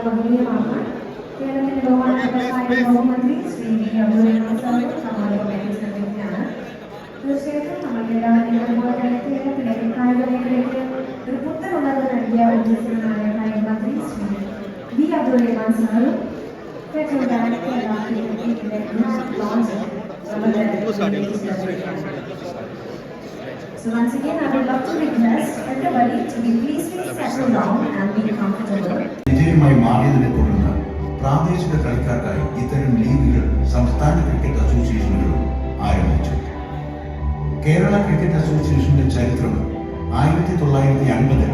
മഹനീയമാണ് കേരളത്തിന്റെ ബഹുമാനപ്പെട്ട കായിക ബഹുമന്ത്രി ശ്രീ വി അബ്ദുൽ സാറും സമ്മാനം ലഭിച്ചിരിക്കുകയാണ് തീർച്ചയായിട്ടും നമുക്ക് എല്ലാവരും അതുപോലെ തന്നെ കേരളത്തിലെ കായിക മേഖലയ്ക്ക് ഒരു പുത്തൻ ഉണർവ് നൽകിയ ഉദ്യോഗസ്ഥനായ കായിക മന്ത്രി ശ്രീ വി അബ്ദുൽ റഹ്മാൻ സാറും ഏറ്റവും ഡയറക്ടറാക്കിയ ലോഞ്ച് നമ്മുടെ So once again, I would love to request everybody to be please please settle down and be comfortable. വിജയമായി മാറിയതിനെ തുടർന്ന് പ്രാദേശിക കളിക്കാർക്കായി ഇത്തരം ലീഗുകൾ സംസ്ഥാന ക്രിക്കറ്റ് അസോസിയേഷനുകളും ആരംഭിച്ചു. കേരള ക്രിക്കറ്റ് അസോസിയേഷന്റെ ചരിത്രം ആയിരത്തി തൊള്ളായിരത്തി അൻപതിൽ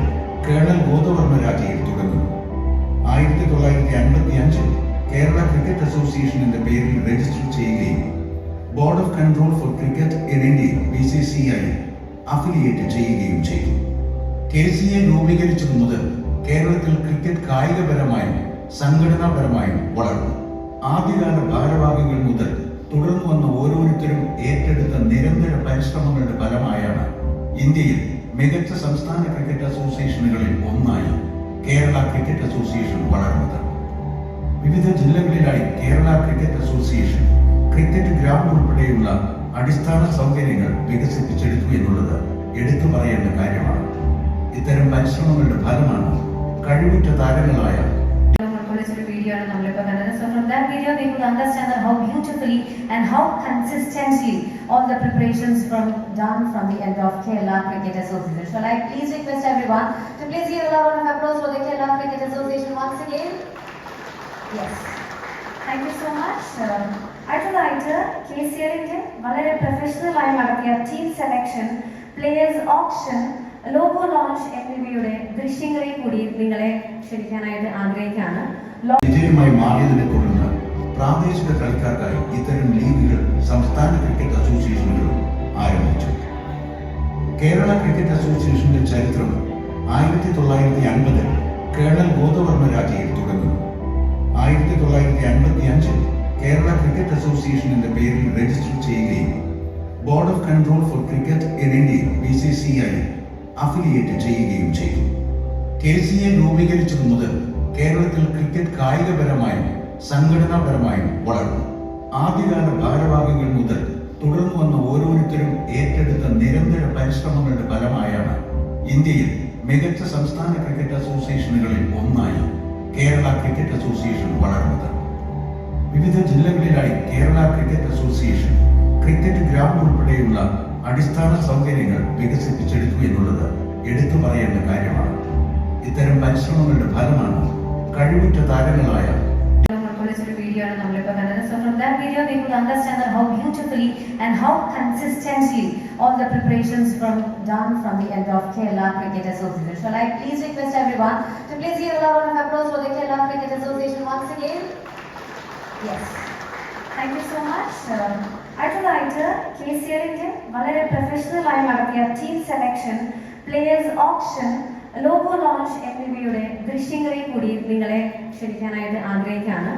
കേണൽ ഗോദവർമ്മ രാജയിൽ തുടങ്ങുന്നു. ആയിരത്തി തൊള്ളായിരത്തി അൻപത്തി അഞ്ചിൽ കേരള ക്രിക്കറ്റ് അസോസിയേഷൻ എന്ന പേരിൽ രജിസ്റ്റർ ചെയ്യുകയും board of control for cricket in India B C C I affiliate ചെയ്യുകയും ചെയ്തു. കെ സി എ രൂപീകരിച്ചതു മുതൽ കേരളത്തിൽ ക്രിക്കറ്റ് കായികപരമായും സംഘടനാപരമായും വളർന്നു. ആദ്യകാല ഭാരവാഹികൾ മുതൽ തുടർന്നു വന്ന ഓരോരുത്തരും ഏറ്റെടുത്ത നിരന്തര പരിശ്രമങ്ങളുടെ ഫലമായാണ് ഇന്ത്യയിൽ മികച്ച സംസ്ഥാന ക്രിക്കറ്റ് അസോസിയേഷനുകളിൽ ഒന്നായി കേരള ക്രിക്കറ്റ് അസോസിയേഷൻ വളർന്നത്. വിവിധ ജില്ലകളിലായി Kerala cricket association cricket ground ഉൾപ്പെടെയുള്ള അടിസ്ഥാന സൗകര്യങ്ങൾ വികസിപ്പിച്ചെടുത്തു എന്നുള്ളത് എടുത്തു പറയേണ്ട കാര്യമാണ്. ഇത്തരം പരിശ്രമങ്ങളുടെ ഫലമാണ് കഴിവുറ്റ താരങ്ങളായ ഉൾക്കൊള്ളിച്ചൊരു വീഡിയോ ആണ് നമ്മളിപ്പോൾ കണ്ടത് so from that video they could understand that how beautifully and how consistently all the preparations from done from the end of Kerala Cricket Association. Shall I please request everyone to please give a round of applause for the Kerala Cricket Association once again? Yes. Thank you so much. Um, അടുത്തതായിട്ട് K C ആറിന്റെ വളരെ professional ആയി നടത്തിയ team selection players option logo launch എന്നിവയുടെ ദൃശ്യങ്ങളെ കൂടി നിങ്ങളെ ക്ഷണിക്കാനായിട്ട് ആഗ്രഹിക്കുകയാണ്. വിജയമായി മാറിയതിനെ തുടർന്ന് പ്രാദേശിക കളിക്കാർക്കായി ഇത്തരം ലീഗുകൾ സംസ്ഥാന ക്രിക്കറ്റ് അസോസിയേഷനുകളും ആരംഭിച്ചു. കേരള ക്രിക്കറ്റ് അസോസിയേഷന്റെ ചരിത്രം ആയിരത്തി തൊള്ളായിരത്തി അൻപതിൽ കേണൽ ഗോദവർമ്മ രാജയിൽ തുടങ്ങുന്നു. ആയിരത്തി തൊള്ളായിരത്തി അൻപത്തി അഞ്ചിൽ കേരള ക്രിക്കറ്റ് അസോസിയേഷൻ എന്ന പേരിൽ രജിസ്റ്റർ ചെയ്യുകയും board of control for cricket in India B C C I affiliate ചെയ്യുകയും ചെയ്തു. കെ സി എ രൂപീകരിച്ചതു മുതൽ കേരളത്തിൽ ക്രിക്കറ്റ് കായികപരമായും സംഘടനാപരമായും വളർന്നു. ആദ്യകാല ഭാരവാഹികൾ മുതൽ തുടർന്നു വന്ന ഓരോരുത്തരും ഏറ്റെടുത്ത നിരന്തര പരിശ്രമങ്ങളുടെ ഫലമായാണ് ഇന്ത്യയിൽ മികച്ച സംസ്ഥാന ക്രിക്കറ്റ് അസോസിയേഷനുകളിൽ ഒന്നായി കേരള ക്രിക്കറ്റ് അസോസിയേഷൻ വളർന്നത്. വിവിധ ജില്ലകളിലായി Kerala cricket association cricket ground ഉൾപ്പെടെയുള്ള അടിസ്ഥാന സൗകര്യങ്ങൾ വികസിപ്പിച്ചെടുക്കുക എന്നുള്ളത് എടുത്തു പറയേണ്ട കാര്യമാണ് ഇത്തരം പരിശ്രമങ്ങളുടെ ഫലമാണ് കഴിവുറ്റ താരങ്ങളായ from that video they could understand that how beautifully and how consistently all the preparations from done from the end of Kerala Cricket Association. Shall I please request everyone to please give a round of applause for the Kerala Cricket Association once again? Yes. Thank you so. Um, അടുത്തതായിട്ട് K C ആറിന്റെ വളരെ പ്രൊഫഷണലായി നടത്തിയ team selection players option logo launch എന്നിവയുടെ ദൃശ്യങ്ങളെ കൂടി നിങ്ങളെ ക്ഷണിക്കാനായിട്ട് ആഗ്രഹിക്കുകയാണ്